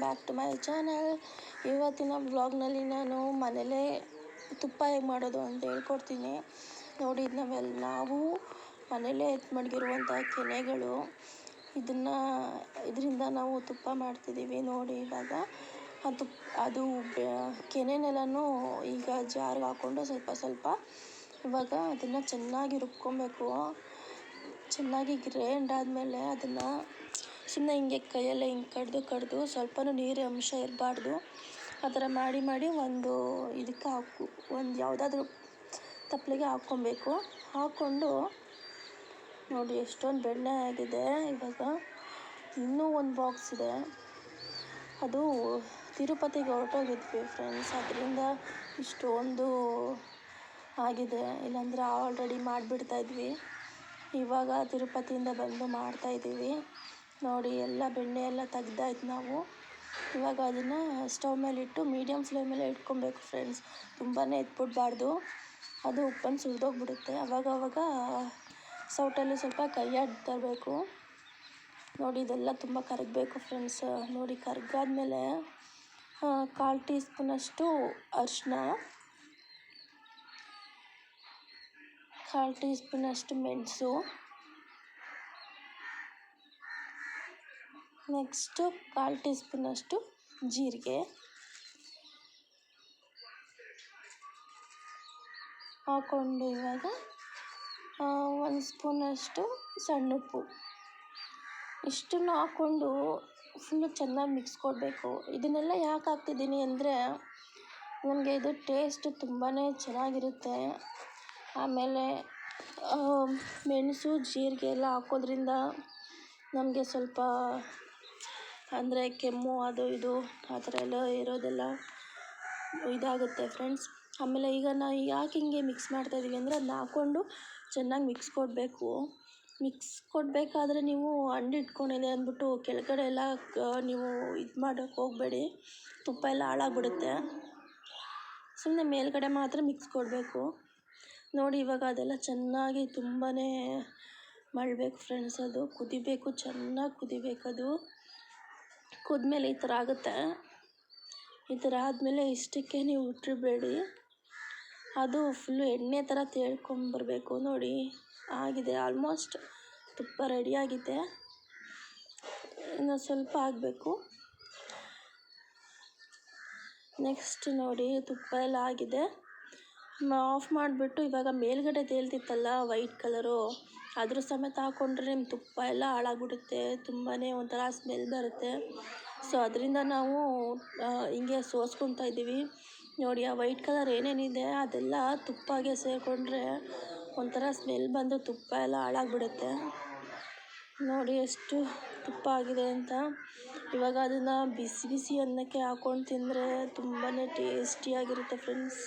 Back to my channel ಇವತ್ತಿನ ಬ್ಲಾಗ್ನಲ್ಲಿ ನಾನು ಮನೇಲೇ ತುಪ್ಪ ಹೇಗೆ ಮಾಡೋದು ಅಂತ ಹೇಳ್ಕೊಡ್ತೀನಿ. ನೋಡಿ ನಾವೆಲ್ಲ ನಾವು ಮನೇಲೇ ಎತ್ತು ಮಡಗಿರುವಂಥ ಕೆನೆಗಳು. ಇದನ್ನು, ಇದರಿಂದ ನಾವು ತುಪ್ಪ ಮಾಡ್ತಿದ್ದೀವಿ ನೋಡಿ ಇವಾಗ. ಅದು ಅದು ಕೆನೆನೆಲ್ಲನೂ ಈಗ ಜಾರ್ಗೆ ಹಾಕ್ಕೊಂಡು ಸ್ವಲ್ಪ ಸ್ವಲ್ಪ ಇವಾಗ ಅದನ್ನು ಚೆನ್ನಾಗಿ ರುಬ್ಕೊಬೇಕು. ಚೆನ್ನಾಗಿ ಗ್ರೈಂಡ್ ಆದಮೇಲೆ ಅದನ್ನು ಸುಮ್ಮನೆ ಹಿಂಗೆ ಕೈಯೆಲ್ಲ ಹಿಂಗೆ ಕಡಿದು ಕಡಿದು ಸ್ವಲ್ಪನೂ ನೀರು ಅಂಶ ಇರಬಾರ್ದು. ಆ ಥರ ಮಾಡಿ ಮಾಡಿ ಒಂದು ಇದಕ್ಕೆ ಹಾಕು, ಒಂದು ಯಾವುದಾದ್ರೂ ತಪ್ಪಲಿಗೆ ಹಾಕ್ಕೊಬೇಕು. ಹಾಕ್ಕೊಂಡು ನೋಡಿ ಎಷ್ಟೊಂದು ಬೆಣ್ಣೆ ಆಗಿದೆ ಇವಾಗ. ಇನ್ನೂ ಒಂದು ಬಾಕ್ಸ್ ಇದೆ. ಅದು ತಿರುಪತಿಗೆ ಹೊರಟೋಗಿದ್ವಿ ಫ್ರೆಂಡ್ಸ್. ಅದರಿಂದ ಇಷ್ಟೊಂದು ಆಗಿದೆ. ಇಲ್ಲಾಂದರೆ ಆಲ್ರೆಡಿ ಮಾಡಿಬಿಡ್ತಾಯಿದ್ವಿ ಇವಾಗ ತಿರುಪತಿಯಿಂದ ಬಂದು ಮಾಡ್ತಾಯಿದ್ದೀವಿ ನೋಡಿ, ಎಲ್ಲ ಬೆಣ್ಣೆ ಎಲ್ಲ ತೆಗ್ದಾಯ್ತು ನಾವು. ಇವಾಗ ಅದನ್ನು ಸ್ಟವ್ ಮೇಲೆ ಇಟ್ಟು ಮೀಡಿಯಮ್ ಮೇಲೆ ಇಟ್ಕೊಬೇಕು ಫ್ರೆಂಡ್ಸ್. ತುಂಬಾ ಎತ್ಬಿಡ್ಬಾರ್ದು. ಅದು ಉಪ್ಪನ್ನು ಸುರಿದೋಗ್ಬಿಡುತ್ತೆ ಅವಾಗ ಅವಾಗ ಸೌಟಲ್ಲಿ ಸ್ವಲ್ಪ ಕೈ ತರಬೇಕು. ನೋಡಿ, ಇದೆಲ್ಲ ತುಂಬ ಕರಗಬೇಕು ಫ್ರೆಂಡ್ಸ್. ನೋಡಿ, ಕರಗಾದ್ಮೇಲೆ ಕಾಲು ಟೀ ಸ್ಪೂನಷ್ಟು ಅರಿಶಿನ ಕಾಲು ಟೀ ಸ್ಪೂನಷ್ಟು ಮೆಣಸು. ನೆಕ್ಸ್ಟು ಕಾಲು ಟೀ ಸ್ಪೂನಷ್ಟು ಜೀರಿಗೆ. ಹಾಕ್ಕೊಂಡು ಇವಾಗ ಒಂದು ಸ್ಪೂನಷ್ಟು ಸಣ್ಣ ಉಪ್ಪು ಇಷ್ಟನ್ನು ಹಾಕ್ಕೊಂಡು ಫುಲ್ಲು ಚೆನ್ನಾಗಿ ಮಿಕ್ಸ್ ಕೊಡಬೇಕು. ಇದನ್ನೆಲ್ಲ ಯಾಕೆ ಹಾಕ್ತಿದ್ದೀನಿ ಅಂದರೆ, ನನಗೆ ಇದು ಟೇಸ್ಟ್ ತುಂಬಾ ಚೆನ್ನಾಗಿರುತ್ತೆ. ಆಮೇಲೆ ಮೆಣಸು, ಜೀರಿಗೆ ಎಲ್ಲ ಹಾಕೋದ್ರಿಂದ ನಮಗೆ ಸ್ವಲ್ಪ ಅಂದರೆ ಕೆಮ್ಮು, ಅದು ಇದು, ಆ ಥರ ಎಲ್ಲ ಇರೋದೆಲ್ಲ ಇದಾಗುತ್ತೆ ಫ್ರೆಂಡ್ಸ್ ಆಮೇಲೆ ಈಗ ನಾವು ಯಾಕೆ ಹಿಂಗೆ ಮಿಕ್ಸ್ ಮಾಡ್ತಾ ಇದ್ದೀವಿ ಅಂದರೆ ಅದನ್ನ ಹಾಕ್ಕೊಂಡು ಚೆನ್ನಾಗಿ ಮಿಕ್ಸ್ ಕೊಡಬೇಕು. ಮಿಕ್ಸ್ ಕೊಡಬೇಕಾದ್ರೆ ನೀವು ಅಂಡು ಇಟ್ಕೊಂಡಿದೆ ಅಂದ್ಬಿಟ್ಟು ಕೆಳಗಡೆ ಎಲ್ಲ ನೀವು ಇದು ಮಾಡೋಕ್ಕೆ ಹೋಗಬೇಡಿ. ತುಪ್ಪ ಎಲ್ಲ ಹಾಳಾಗ್ಬಿಡುತ್ತೆ. ಸುಮ್ಮನೆ ಮೇಲ್ಗಡೆ ಮಾತ್ರ ಮಿಕ್ಸ್ ಕೊಡಬೇಕು. ನೋಡಿ ಇವಾಗ ಅದೆಲ್ಲ ಚೆನ್ನಾಗಿ ತುಂಬಾ ಮಾಡಬೇಕು ಫ್ರೆಂಡ್ಸ್ ಅದು ಕುದಿಬೇಕು, ಚೆನ್ನಾಗಿ ಕುದಿಬೇಕು ಅದು ಕುದ್ಮೇಲೆ ಈ ಥರ ಆಗುತ್ತೆ. ಈ ಥರ ಆದಮೇಲೆ ಇಷ್ಟಕ್ಕೆ ನೀವು ಉಟ್ಟಿರಬೇಡಿ ಅದು ಫುಲ್ಲು ಎಣ್ಣೆ ಥರ ತೇಳ್ಕೊಂಬರ್ಬೇಕು ನೋಡಿ. ಆಗಿದೆ ಆಲ್ಮೋಸ್ಟ್ ತುಪ್ಪ ರೆಡಿಯಾಗಿದೆ ಇನ್ನು ಸ್ವಲ್ಪ ಆಗಬೇಕು. ನೆಕ್ಸ್ಟ್ ನೋಡಿ, ತುಪ್ಪ ಎಲ್ಲ ಆಗಿದೆ. ಆಫ್ ಮಾಡಿಬಿಟ್ಟು ಇವಾಗ ಮೇಲ್ಗಡೆ ತೇಲ್ತಿತ್ತಲ್ಲ ವೈಟ್ ಕಲರು ಅದ್ರ ಸಮೇತ ಹಾಕೊಂಡ್ರೆ ನಿಮ್ಮ ತುಪ್ಪ ಎಲ್ಲ ಹಾಳಾಗ್ಬಿಡುತ್ತೆ ತುಂಬಾ ಒಂಥರ ಸ್ಮೆಲ್ ಬರುತ್ತೆ. ಸೊ ಅದರಿಂದ ನಾವು ಹಿಂಗೆ ಸೋಸ್ಕೊತಾ ಇದ್ದೀವಿ. ನೋಡಿ, ಆ ವೈಟ್ ಕಲರ್ ಏನೇನಿದೆ, ಅದೆಲ್ಲ ತುಪ್ಪಗೆ ಸೇರಿಕೊಂಡ್ರೆ ಒಂಥರ ಸ್ಮೆಲ್ ಬಂದು ತುಪ್ಪ ಎಲ್ಲ ಹಾಳಾಗ್ಬಿಡುತ್ತೆ. ನೋಡಿ, ಎಷ್ಟು ತುಪ್ಪ ಆಗಿದೆ ಅಂತ. ಇವಾಗ ಅದನ್ನು ಬಿಸಿ ಬಿಸಿ ಅನ್ನಕ್ಕೆ ಹಾಕ್ಕೊಂಡು ತಿಂದರೆ ತುಂಬಾ ಟೇಸ್ಟಿಯಾಗಿರುತ್ತೆ ಫ್ರೆಂಡ್ಸ್